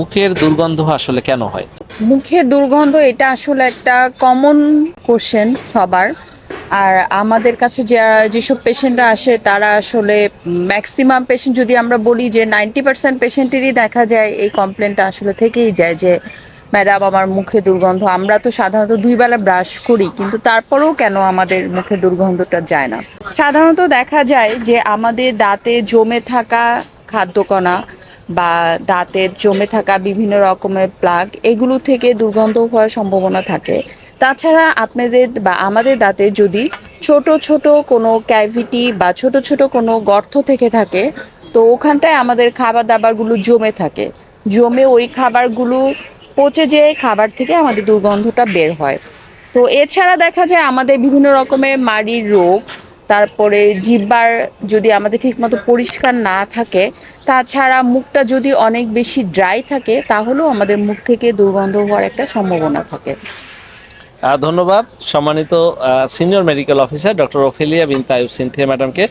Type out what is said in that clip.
মুখের দুর্গন্ধ আসলে কেন হয়? মুখের দুর্গন্ধ এটা আসলে একটা কমন কোশ্চেন সবার। আর আমাদের কাছে যারা যেসব পেশেন্টরা আসে, তারা আসলে ম্যাক্সিমাম পেশেন্ট যদি আমরা বলি যে নাইনটি পার্সেন্ট পেশেন্টেরই দেখা যায়, এই কমপ্লেনটা আসলে থেকেই যায় যে ম্যাডাম আমার মুখে দুর্গন্ধ। আমরা তো সাধারণত দুই বেলা ব্রাশ করি, কিন্তু তারপরেও কেন আমাদের মুখে দুর্গন্ধটা যায় না? সাধারণত দেখা যায় যে আমাদের দাঁতে জমে থাকা খাদ্যকণা বা দাঁতের জমে থাকা বিভিন্ন রকমের প্লাগ এগুলো থেকে দুর্গন্ধ হওয়ার সম্ভাবনা থাকে। তাছাড়া আপনাদের বা আমাদের দাঁতে যদি ছোট ছোট কোনো ক্যাভিটি বা ছোট ছোট কোনো গর্ত থেকে থাকে, তো ওখানটায় আমাদের খাবার দাবারগুলো জমে থাকে। জমে ওই খাবারগুলো পচে যেয়ে খাবার থেকে আমাদের দুর্গন্ধটা বের হয়। তো এছাড়া দেখা যায় আমাদের বিভিন্ন রকমের মাড়ির রোগ তারপরে জিব্বার যদি আমাদের ঠিকমতো পরিষ্কার না থাকে, তাছাড়া মুখটা যদি অনেক বেশি ড্রাই থাকে, তাহলেও আমাদের মুখ থেকে দুর্গন্ধ হওয়ার একটা সম্ভাবনা থাকে। ধন্যবাদ। সম্মানিত senior medical officer doctor Ophelia Bin Taib Sinthia ম্যাডামকে।